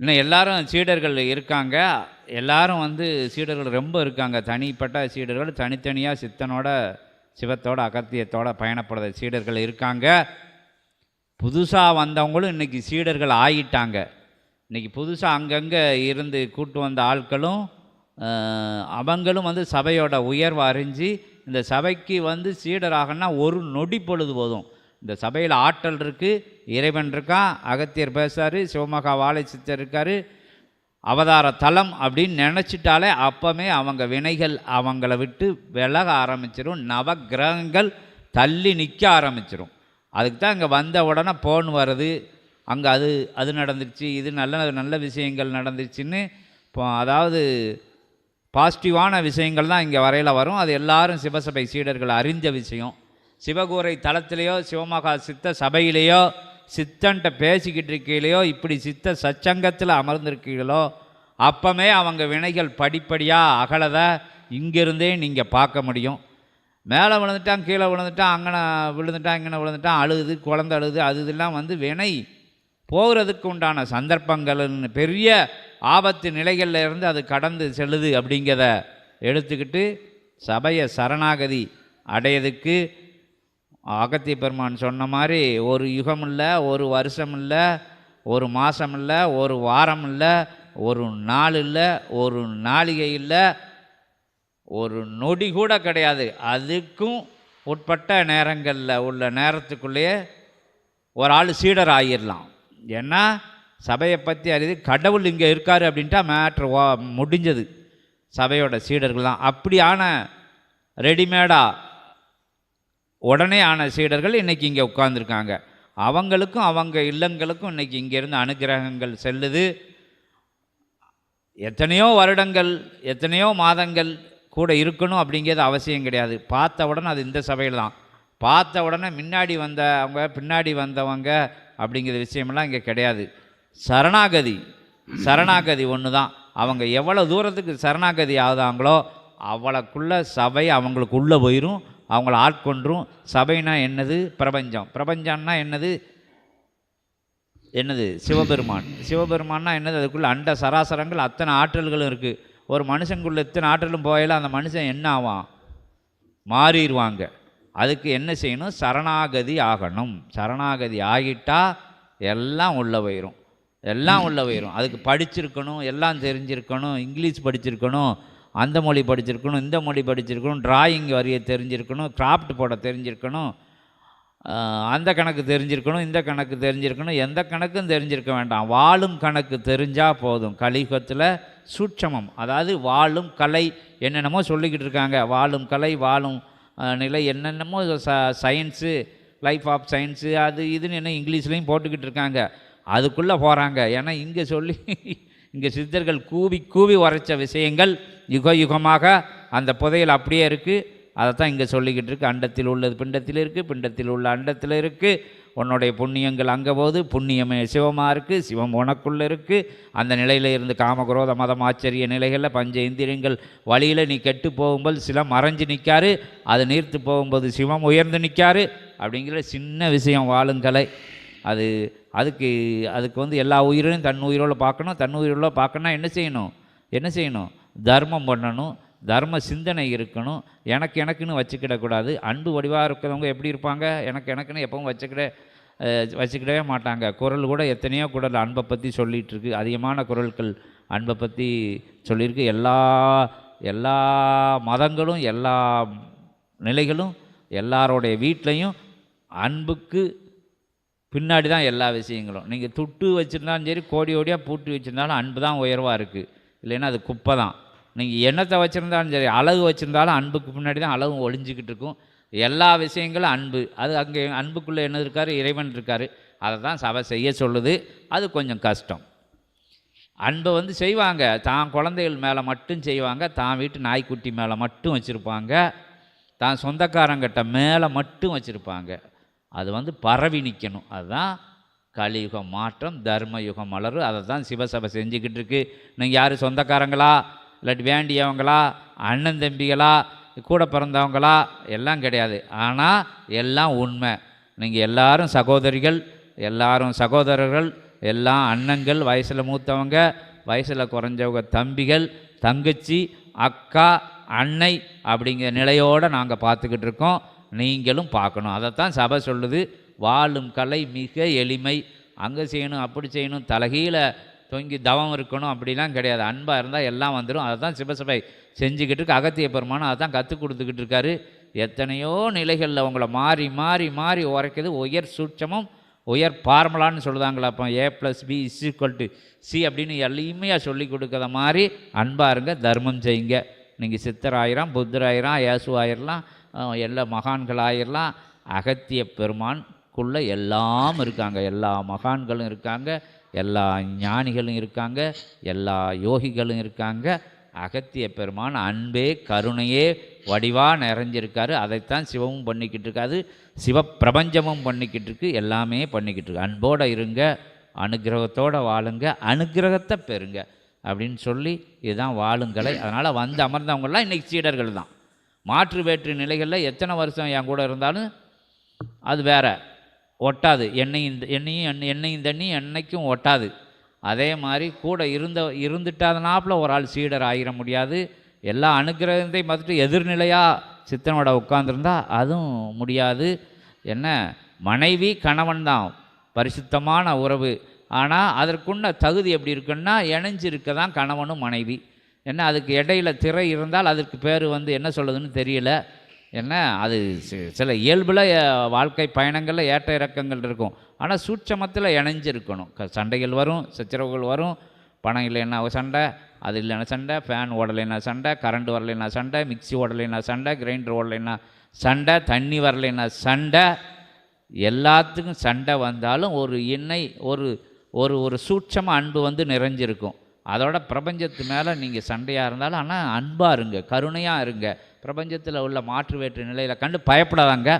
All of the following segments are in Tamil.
இன்னும் எல்லாரும் சீடர்கள் இருக்காங்க. எல்லாரும் வந்து சீடர்கள் ரொம்ப இருக்காங்க. தனிப்பட்ட சீடர்கள் தனித்தனியாக சித்தனோட சிவத்தோட அகத்தியத்தோட பயணப்படுற சீடர்கள் இருக்காங்க. புதுசாக வந்தவங்களும் இன்றைக்கி சீடர்கள் ஆகிட்டாங்க இன்றைக்கி புதுசாக அங்கங்கே இருந்து கூட்டு வந்த ஆட்களும் அவங்களும் வந்து சபையோட உயர்வு அறிஞ்சு இந்த சபைக்கு வந்து சீடராகனா ஒரு நொடி பொழுது போதும். இந்த சபையில் ஆற்றல் இருக்குது இறைவன் இருக்கான் அகத்தியர் பேசுகிறார் சிவமகா வாழை சித்தர் இருக்கார் அவதார தலம் அப்படின்னு நினச்சிட்டாலே அப்பமே அவங்க வினைகள் அவங்கள விட்டு விலக ஆரம்பிச்சிரும் நவக்கிரகங்கள் தள்ளி நிற்க ஆரம்பிச்சிடும் அதுக்கு தான் இங்கே வந்த உடனே போன் வருது அங்கே அது அது நடந்துருச்சு இது நல்ல நல்ல விஷயங்கள் நடந்துருச்சுன்னு இப்போ அதாவது பாசிட்டிவான விஷயங்கள் தான் இங்கே வரையில் வரும். அது எல்லாரும் சிவசபை சீடர்கள் அறிந்த விஷயம். சிவகூரை தளத்திலேயோ சிவமகா சித்த சபையிலேயோ சித்தன்ட்ட பேசிக்கிட்டு இருக்கையிலையோ இப்படி சித்த சச்சங்கத்தில் அமர்ந்திருக்கீங்களோ அப்பமே அவங்க வினைகள் படிப்படியாக அகலதை இங்கிருந்தே நீங்கள் பார்க்க முடியும். மேலே விழுந்துட்டான் கீழே விழுந்துட்டான் அங்கனை விழுந்துட்டான் இங்கனை விழுந்துட்டான் அழுகுது குழந்தை அழுது அது இதெல்லாம் வந்து வினை போகிறதுக்கு உண்டான சந்தர்ப்பங்கள்னு பெரிய ஆபத்து நிலைகளில் இருந்து அது கடந்து செல்லுது அப்படிங்கிறத எடுத்துக்கிட்டு சபையை சரணாகதி அடையதுக்கு அகத்திய பெருமான் சொன்ன மாதிரி ஒரு யுகம் இல்லை ஒரு வருஷம் இல்லை ஒரு மாதம் இல்லை ஒரு வாரம் இல்லை ஒரு நாள் இல்லை ஒரு நாளிகை இல்லை ஒரு நொடி கூட கிடையாது. அதுக்கும் உட்பட்ட நேரங்களில் உள்ள நேரத்துக்குள்ளேயே ஒரு ஆள் சீடர் ஆகிடலாம் ஏன்னா சபையை பற்றி அறிது கடவுள் இங்கே இருக்கார் அப்படின்ட்டா மேட்ரு முடிஞ்சது. சபையோட சீடர்கள் தான் அப்படியான ரெடிமேடாக உடனே ஆன சீடர்கள் இன்றைக்கி இங்கே உட்காந்துருக்காங்க அவங்களுக்கும் அவங்க இல்லங்களுக்கும் இன்றைக்கி இங்கேருந்து அனுகிரகங்கள் செல்லுது. எத்தனையோ வருடங்கள் எத்தனையோ மாதங்கள் கூட இருக்கணும் அப்படிங்கிறது அவசியம் கிடையாது. பார்த்த உடனே அது இந்த சபையில் தான் பார்த்த உடனே முன்னாடி வந்தவங்க பின்னாடி வந்தவங்க அப்படிங்கிற விஷயமெல்லாம் இங்கே கிடையாது. சரணாகதி சரணாகதி ஒன்று தான் அவங்க எவ்வளோ தூரத்துக்கு சரணாகதி ஆகுதாங்களோ அவ்வளோக்குள்ளே சபை அவங்களுக்குள்ளே போயிடும் அவங்கள ஆட்கொன்றும் சபைனா என்னது? பிரபஞ்சம். பிரபஞ்சம்னா என்னது? என்னது? சிவபெருமான். சிவபெருமான்னா என்னது? அதுக்குள்ளே அண்ட சராசரங்கள் அத்தனை ஆற்றல்களும் இருக்குது ஒரு மனுஷங்குள்ளே எத்தனை ஆற்றலும் போயில அந்த மனுஷன் என்ன ஆவான்? மாறிடுவாங்க. அதுக்கு என்ன செய்யணும்? சரணாகதி ஆகணும். சரணாகதி ஆகிட்டா எல்லாம் உள்ளே போயிடும் எல்லாம் உள்ளே போயிடும் அதுக்கு படிச்சிருக்கணும் எல்லாம் தெரிஞ்சிருக்கணும் இங்கிலீஷ் படிச்சிருக்கணும். அந்த மொழி படிச்சிருக்கணும் இந்த மொழி படிச்சிருக்கணும் டிராயிங் வரைய தெரிஞ்சிருக்கணும் கிராஃப்ட் போட தெரிஞ்சிருக்கணும் அந்த கணக்கு தெரிஞ்சிருக்கணும் இந்த கணக்கு தெரிஞ்சிருக்கணும் எந்த கணக்கும் தெரிஞ்சிருக்க வேண்டாம். வாழும் கணக்கு தெரிஞ்சால் போதும். கலியுகத்தில் சூட்சமம். அதாவது வாழும் கலை என்னென்னமோ சொல்லிக்கிட்டு இருக்காங்க. வாழும் கலை வாழும் நிலை என்னென்னமோ ச சயின்ஸு லைஃப் ஆஃப் சயின்ஸு அது இதுன்னு என்ன இங்கிலீஷ்லேயும் போட்டுக்கிட்டு இருக்காங்க. அதுக்குள்ளே போகிறாங்க ஏன்னா இங்கே சொல்லி இங்கே சித்தர்கள் கூவி கூவி உரைச்ச விஷயங்கள் யுக யுகமாக அந்த புதையல் அப்படியே இருக்குது அதை தான் இங்கே சொல்லிக்கிட்டு இருக்கு. அண்டத்தில் உள்ளது பிண்டத்தில் இருக்குது பிண்டத்தில் உள்ள அண்டத்தில் இருக்குது உன்னுடைய புண்ணியங்கள் அங்கே போது புண்ணியமே சிவமாக இருக்குது சிவம் உனக்குள்ளே இருக்குது அந்த நிலையில் இருந்து காமகுரோத மதம் ஆச்சரிய நிலைகளில் பஞ்ச இந்திரியங்கள் வழியில் நீ கெட்டு போகும்போது சிலம் மறைஞ்சு நிற்காரு அது நீர்த்து போகும்போது சிவம் உயர்ந்து நிற்காரு அப்படிங்கிற சின்ன விஷயம் வாழுங்கலை அது அதுக்கு அதுக்கு வந்து எல்லா உயிரையும் தன் உயிரோடு பார்க்கணும். தன் உயிரோட பார்க்கணும்னா என்ன செய்யணும்? என்ன செய்யணும்? தர்மம் பண்ணணும். தர்ம சிந்தனை இருக்கணும். எனக்கு எனக்குன்னு வச்சுக்கிடக்கூடாது. அன்பு வடிவாக இருக்கிறவங்க எப்படி இருப்பாங்க? எனக்கு எனக்குன்னு எப்பவும் வச்சுக்கிட வச்சுக்கிடவே மாட்டாங்க. குரல் கூட எத்தனையோ குரல் அன்பை பற்றி சொல்லிகிட்டு இருக்கு அதிகமான குரல்கள் அன்பை பற்றி சொல்லியிருக்கு. எல்லா எல்லா மதங்களும் எல்லா நிலைகளும் எல்லாரோடைய வீட்லேயும் அன்புக்கு பின்னாடி தான் எல்லா விஷயங்களும். நீங்கள் துட்டு வச்சுருந்தாலும் சரி கோடி கோடியாக பூட்டி வச்சுருந்தாலும் அன்பு தான் உயர்வாக இருக்குது இல்லைன்னா அது குப்பை தான். நீங்கள் எண்ணத்தை வச்சுருந்தாலும் சரி அழகு வச்சுருந்தாலும் அன்புக்கு பின்னாடி தான் அழகும் ஒழிஞ்சிக்கிட்டு இருக்கும். எல்லா விஷயங்களும் அன்பு. அது அங்கே அன்புக்குள்ளே என்ன இருக்கார்? இறைவன் இருக்கார். அதை தான் சபை செய்ய சொல்லுது. அது கொஞ்சம் கஷ்டம். அன்பை வந்து செய்வாங்க. தான் குழந்தைகள் மேலே மட்டும் செய்வாங்க. தான் வீட்டு நாய்க்குட்டி மேலே மட்டும் வச்சுருப்பாங்க. தான் சொந்தக்காரங்கிட்ட மேலே மட்டும் வச்சுருப்பாங்க. அது வந்து பரவி நிற்கணும் அதுதான் கலியுக மாற்றம் தர்மயுகம் மலரும் அதை தான் சிவசபை செஞ்சுக்கிட்டு இருக்கு நீங்கள் யார் சொந்தக்காரங்களா? இல்லாட்டி வேண்டியவங்களா? அண்ணன் தம்பிகளா? கூட பிறந்தவங்களா? எல்லாம் கிடையாது. ஆனால் எல்லாம் உண்மை. நீங்கள் எல்லாரும் சகோதரிகள் எல்லாரும் சகோதரர்கள் எல்லாம் அண்ணங்கள் வயசில் மூத்தவங்க வயசில் குறைஞ்சவங்க தம்பிகள் தங்கச்சி அக்கா அன்னை அப்படிங்கிற நிலையோடு நாங்கள் பார்த்துக்கிட்டு இருக்கோம் நீங்களும் பார்க்கணும். அதைத்தான் சபை சொல்லுது வாழும் கலை மிக எளிமை. அங்கே செய்யணும் அப்படி செய்யணும் தலகீழ தொங்கி தவம் இருக்கணும் அப்படிலாம் கிடையாது. அன்பாக இருந்தால் எல்லாம் வந்துடும் அதை தான் சிவசபை செஞ்சுக்கிட்டு இருக்கு. அகத்திய பெருமானம் அதை தான் கற்றுக் கொடுத்துக்கிட்டு இருக்காரு. எத்தனையோ நிலைகளில் உங்களை மாறி மாறி மாறி உரைக்குது. உயர் சூட்சமும் உயர் பார்மலான்னு சொல்லுதாங்களா அப்போ A plus B is equal to C அப்படின்னு எளிமையாக சொல்லி கொடுக்குற மாதிரி அன்பாக இருங்க தர்மம் செய்யுங்க. நீங்கள் சித்தராயிரம் புத்தராயிரம் இயேசு ஆயிரலாம் எல்லா மகான்களாயிரலாம். அகத்திய பெருமான்குள்ளே எல்லாம் இருக்காங்க. எல்லா மகான்களும் இருக்காங்க. எல்லா ஞானிகளும் இருக்காங்க. எல்லா யோகிகளும் இருக்காங்க. அகத்திய பெருமான் அன்பே கருணையே வடிவாக நிறைஞ்சிருக்காரு. அதைத்தான் சிவமும் பண்ணிக்கிட்டு இருக்காது சிவப்பிரபஞ்சமும் பண்ணிக்கிட்டு இருக்கு. எல்லாமே பண்ணிக்கிட்டு இருக்கு. அன்போடு இருங்க அனுகிரகத்தோடு வாழுங்க அனுக்கிரகத்தை பெறுங்க அப்படின்னு சொல்லி இதுதான் வாழுங்கலை. அதனால் வந்து அமர்ந்தவங்களாம் இன்றைக்கி சீடர்கள் தான். மாற்று வேற்று நிலைகளில் எத்தனை வருஷம் என் கூட இருந்தாலும் அது வேற. ஒட்டாது. எண்ணெயும் எண்ணெயும் எண்ணெயும் தண்ணி எண்ணெய்க்கும் ஒட்டாது. அதே மாதிரி கூட இருந்த இருந்துட்டாதனாப்பில் ஒரு ஆள் சீடர் ஆகிட முடியாது. எல்லா அனுகிரகத்தையும் பார்த்துட்டு எதிர்நிலையாக சித்தனோட உட்காந்துருந்தா அதுவும் முடியாது. என்ன? மனைவி கணவன் தான். பரிசுத்தமான உறவு. ஆனால் அதற்குள்ள தகுதி எப்படி இருக்குன்னா இணைஞ்சிருக்க தான் கணவனும் மனைவி. என்ன அதுக்கு இடையில திரை இருந்தால் அதற்கு பேர் வந்து என்ன சொல்லுதுன்னு தெரியல. என்ன அது சில இயல்பில் வாழ்க்கை பயணங்களில் ஏற்ற இறக்கங்கள் இருக்கும். ஆனால் சூட்சமத்தில் இணைஞ்சிருக்கணும். க- சண்டைகள் வரும் சச்சரவுகள் வரும். பணம் இல்லைன்னா சண்டை அது இல்லைன்னா சண்டை ஃபேன் ஓடலைன்னா சண்டை கரண்ட் வரலைன்னா சண்டை மிக்ஸி ஓடலைன்னா சண்டை கிரைண்டர் ஓடலைன்னா சண்டை தண்ணி வரலைன்னா சண்டை. எல்லாத்துக்கும் சண்டை வந்தாலும் ஒரு எண்ணெய் ஒரு ஒரு ஒரு சூட்சமாக அன்பு வந்து நிறைஞ்சிருக்கும். அதோட பிரபஞ்சத்து மேலே நீங்கள் சண்டையாக இருந்தாலும் ஆனால் அன்பாக இருங்க கருணையாக இருங்க. பிரபஞ்சத்தில் உள்ள மாற்று வேற்று நிலையில் கண்டு பயப்படாதாங்க.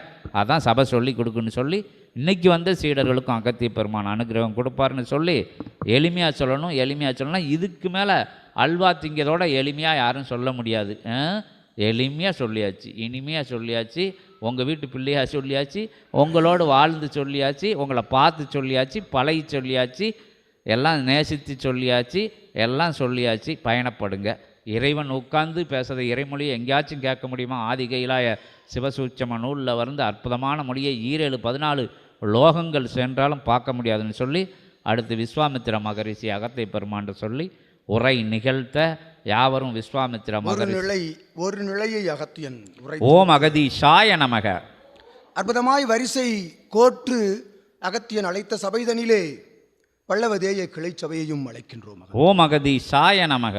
அதான் சபை சொல்லி கொடுக்குன்னு சொல்லி இன்றைக்கி வந்த சீடர்களுக்கும் அகத்திய பெருமான் அனுகிரகம் கொடுப்பாருன்னு சொல்லி எளிமையாக சொல்லணும் எளிமையாக சொல்லணும் இதுக்கு மேலே அல்வா திங்கிறதோட எளிமையாக யாரும் சொல்ல முடியாது. எளிமையாக சொல்லியாச்சு இனிமையாக சொல்லியாச்சு உங்கள் வீட்டு பிள்ளையாக சொல்லியாச்சு உங்களோடு வாழ்ந்து சொல்லியாச்சு உங்களை பார்த்து சொல்லியாச்சு பழகி சொல்லியாச்சு எல்லாம் நேசித்து சொல்லியாச்சு எல்லாம் சொல்லியாச்சு பயணப்படுங்க. இறைவன் உட்கார்ந்து பேசுகிற இறைமொழியை எங்கேயாச்சும் கேட்க முடியுமா? ஆதிகையிலாய சிவசூட்சம நூலில் வந்து அற்புதமான மொழியை ஈரேழு பதினாலு லோகங்கள் சென்றாலும் பார்க்க முடியாதுன்னு சொல்லி அடுத்து விஸ்வாமித்திர மகரிஷி அகத்தை பெருமான்னு சொல்லி உரை நிகழ்த்த யாவரும் விஸ்வாமித்திர மகரிஷி. நிலை ஒரு நிலையை அகத்தியன் உரை ஓம் அகதீஷாய நமக. அற்புதமாய் வரிசை கோற்று அகத்தியன் அழைத்த சபைதனிலே பல்லவதேய கிளை சபையையும் அழைக்கின்றோம் ஓம் சாய நமக.